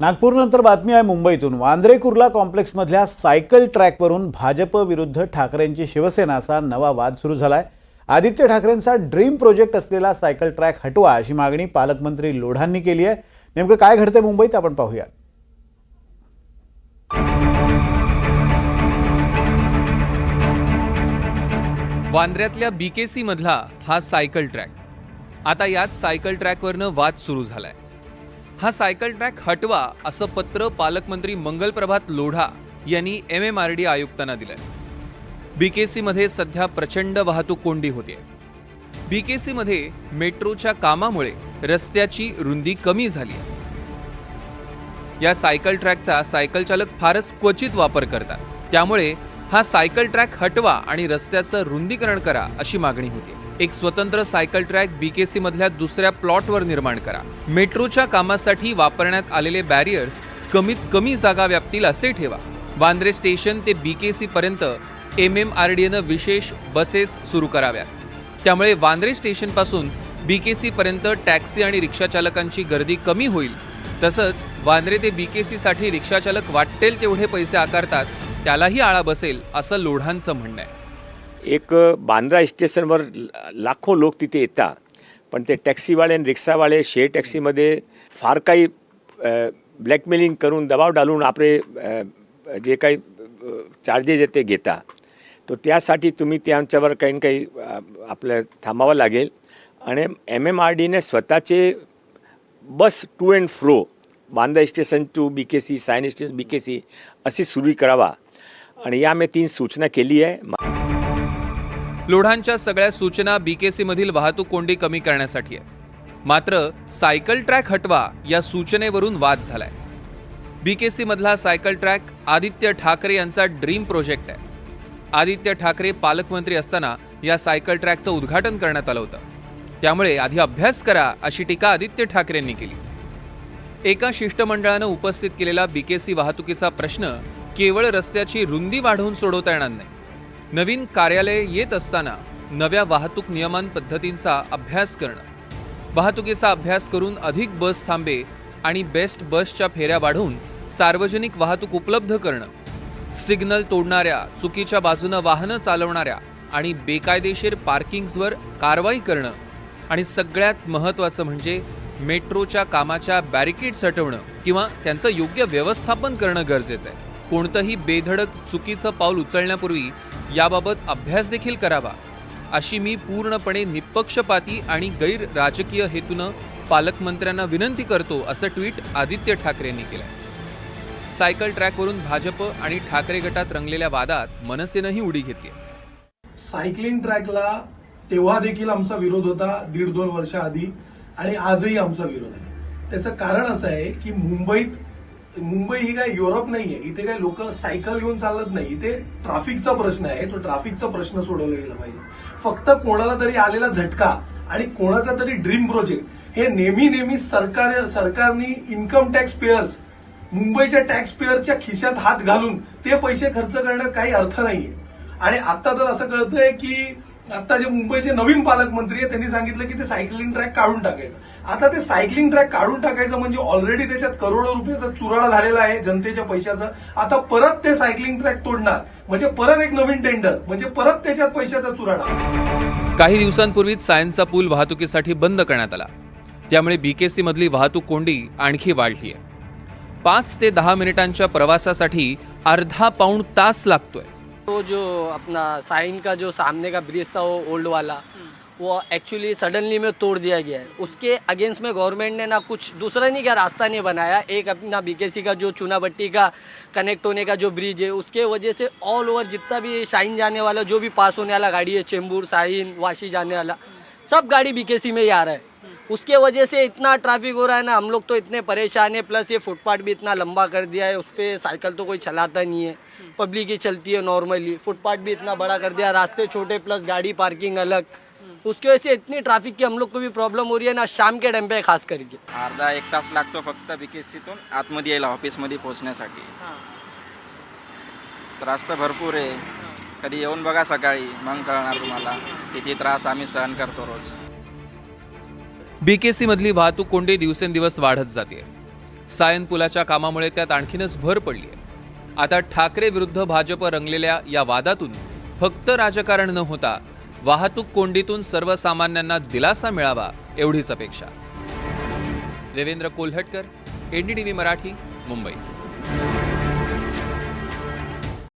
नागपूरनंतर बातमी आहे मुंबईतून. वांद्रे कुर्ला कॉम्प्लेक्समधल्या सायकल ट्रॅकवरून भाजप विरुद्ध ठाकरेंची शिवसेना असा नवा वाद सुरू झाला आहे आदित्य ठाकरेंचा ड्रीम प्रोजेक्ट असलेला सायकल ट्रॅक हटवा अशी मागणी पालकमंत्री लोढांनी केली आहे. नेमकं काय घडतंय मुंबईत आपण पाहूया वांद्र्यातल्या बीकेसी मधला हा सायकल ट्रॅक. आता यात सायकल ट्रॅकवरनं वाद सुरू झालाय. हा सायकल ट्रॅक हटवा असं पत्र पालकमंत्री मंगलप्रभात लोढा यांनी एम एम आर डी आयुक्तांना दिलंय. बीकेसीमध्ये सध्या प्रचंड वाहतूक कोंडी होते बीकेसीमध्ये मेट्रोच्या कामामुळे रस्त्याची रुंदी कमी झाली आहे या सायकल ट्रॅकचा सायकल चालक फारच क्वचित वापर करतात. त्यामुळे हा सायकल ट्रॅक हटवा आणि रस्त्याचं रुंदीकरण करा अशी मागणी होती एक स्वतंत्र सायकल ट्रॅक बीकेसी मधल्या दुसऱ्या प्लॉटवर निर्माण करा. मेट्रोच्या कामासाठी वापरण्यात आलेले बॅरियर्स कमीत कमी जागा व्यापतील असे ठेवा. वांद्रे स्टेशन ते बीकेसी पर्यंत एम एम आर डी एनं विशेष बसेस सुरू कराव्यात. त्यामुळे वांद्रे स्टेशनपासून बीकेसी पर्यंत टॅक्सी आणि रिक्षा चालकांची गर्दी कमी होईल. तसंच वांद्रे ते बीकेसी साठी रिक्षाचालक वाटेल तेवढे पैसे आकारतात त्यालाही आळा बसेल असं लोढांचं म्हणणं आहे. एक बांद्रा स्टेशनवर लाखो लोक तिथे येतात. पण ते टॅक्सीवाले आणि रिक्षावाले शेअर टॅक्सीमध्ये फार काही ब्लॅकमेलिंग करून दबाव डालून आपले जे काही चार्जेस आहेत ते घेता तर त्यासाठी तुम्ही त्यांच्यावर काही ना काही आपल्या आपलं थांबावं लागेल. आणि एम एम आर डीने स्वतःचे bus to and fro Bandra station to B K C Sion station B K C अशी सुरू करावा. आणि या मी तीन सूचना केली आहे. लोढांच्या सगळ्या सूचना बीकेसी मधील वाहतूक कोंडी कमी करण्यासाठी आहे मात्र सायकल ट्रॅक हटवा या सूचनेवरून वाद झालाय. बीकेसी मधला सायकल ट्रॅक आदित्य ठाकरे यांचा ड्रीम प्रोजेक्ट आहे. आदित्य ठाकरे पालकमंत्री असताना या सायकल ट्रॅकचं उद्घाटन करण्यात आलं होतं. त्यामुळे आधी अभ्यास करा अशी टीका आदित्य ठाकरेंनी केली. एका शिष्टमंडळानं उपस्थित केलेला बीकेसी वाहतुकीचा प्रश्न केवळ रस्त्याची रुंदी वाढवून सोडवता येणार नाही. नवीन कार्यालय येत असताना नव्या वाहतूक नियमान पद्धतींचा अभ्यास करणं. वाहतुकीचा अभ्यास करून अधिक बस थांबे आणि बेस्ट बसच्या फेऱ्या वाढवून सार्वजनिक वाहतूक उपलब्ध करणं. सिग्नल तोडणाऱ्या चुकीच्या बाजूनं वाहनं चालवणाऱ्या आणि बेकायदेशीर पार्किंग्सवर कारवाई करणं. आणि सगळ्यात महत्त्वाचं म्हणजे मेट्रोच्या कामाच्या बॅरिकेड्स हटवणं किंवा त्यांचं योग्य व्यवस्थापन करणं गरजेचं आहे. कोणतंही बेधडक चुकीचं पाऊल उचलण्यापूर्वी याबाबत अभ्यास देखील करावा अशी मी पूर्णपणे निपक्षपाती आणि गैर राजकीय हेतूनं पालकमंत्र्यांना विनंती करतो असं ट्विट आदित्य ठाकरेंनी केलं सायकल ट्रॅकवरून भाजप आणि ठाकरे गटात रंगलेल्या वादात मनसेनंही उडी घेतली सायकलिंग ट्रॅकला तेव्हा देखील आमचा विरोध होता दीड दोन वर्षाआधी आणि आजही आमचा विरोध आहे. त्याचं कारण असं आहे की मुंबईत मुंबई ही काय युरोप नाहीये. इथे काय लोक सायकल घेऊन चालत नाही. इथे ट्राफिकचा प्रश्न आहे. तो ट्राफिकचा प्रश्न सोडवला गेला पाहिजे. फक्त कोणाला तरी आलेला झटका आणि कोणाचा तरी ड्रीम प्रोजेक्ट हे नेहमी नेहमी सरकार सरकारनी इन्कम टॅक्स पेयर्स मुंबईच्या टॅक्स पेयरच्या खिशात हात घालून ते पैसे खर्च करण्यात काही अर्थ नाहीये. आणि आता तर असं कळतंय की आता जे मुंबईचे नवीन पालकमंत्री आहेत त्यांनी सांगितलं की ते सायकलिंग ट्रॅक काढून टाकायचं. आता ते सायकलिंग ट्रॅक काढून टाकायचं म्हणजे ऑलरेडी त्याच्यात करोडो रुपयाचा चुराडा झालेला आहे जनतेच्या पैशाचा. आता परत ते सायकलिंग ट्रॅक तोडणार. म्हणजे परत एक नवीन टेंडर म्हणजे परत त्याच्यात पैशाचा चुराडा. काही दिवसांपूर्वीच सायन्सचा पूल वाहतुकीसाठी बंद करण्यात आला. त्यामुळे बीकेसी मधली वाहतूक कोंडी आणखी वाढली आहे पाच ते दहा मिनिटांच्या प्रवासासाठी अर्धा पाऊण तास लागतोय. वो जो अपना साइन का जो सामने का ब्रिज था वो ओल्ड वाला वो एक्चुअली सडनली में तोड़ दिया गया है। उसके अगेंस्ट में गवर्नमेंट ने ना कुछ दूसरा नहीं क्या रास्ता नहीं बनाया एक अपना बीकेसी का जो चूनाभट्टी का कनेक्ट होने का जो ब्रिज है उसके वजह से ऑल ओवर जितना भी शाइन जाने वाला जो भी पास होने वाला गाड़ी है चेंबूर शाहीन वाशी जाने वाला सब गाड़ी बीकेसी में ही आ रहा है। उसके वजह से इतना ट्रैफ़िक हो रहा है ना हम लोग तो इतने परेशान है प्लस ये फुटपाथ भी इतना लंबा कर दिया है उस पर साइकिल तो कोई चलाता नहीं है। पब्लिक ही चलती है नॉर्मली फुटपाथ भी इतना बड़ा कर दिया रास्ते छोटे प्लस गाड़ी पार्किंग अलग। उसकी वजह से इतनी ट्रैफ़िक की हम लोग को भी प्रॉब्लम हो रही है ना शाम के टाइम पे खास करके। अर्धा एक तास लागतो फक्त बीकेसीतून आतमध्ये यायला ऑफिसमध्ये पोहोचण्यासाठी। त्रास तर भरपूर आहे. कधी येऊन बघा सकाळी मग कळणार तुम्हाला किती त्रास आम्ही सहन करतो रोज. बी के सीमधली वाहतूक कोंडी दिवसेंदिवस वाढत जाते सायन पुलाच्या कामामुळे त्यात आणखीनच भर पडली आहे आता ठाकरे विरुद्ध भाजप रंगलेल्या या वादातून फक्त राजकारण न होता वाहतूक कोंडीतून सर्वसामान्यांना दिलासा मिळावा एवढीच अपेक्षा. देवेंद्र कोल्हटकर एनडीटीव्ही मराठी मुंबई.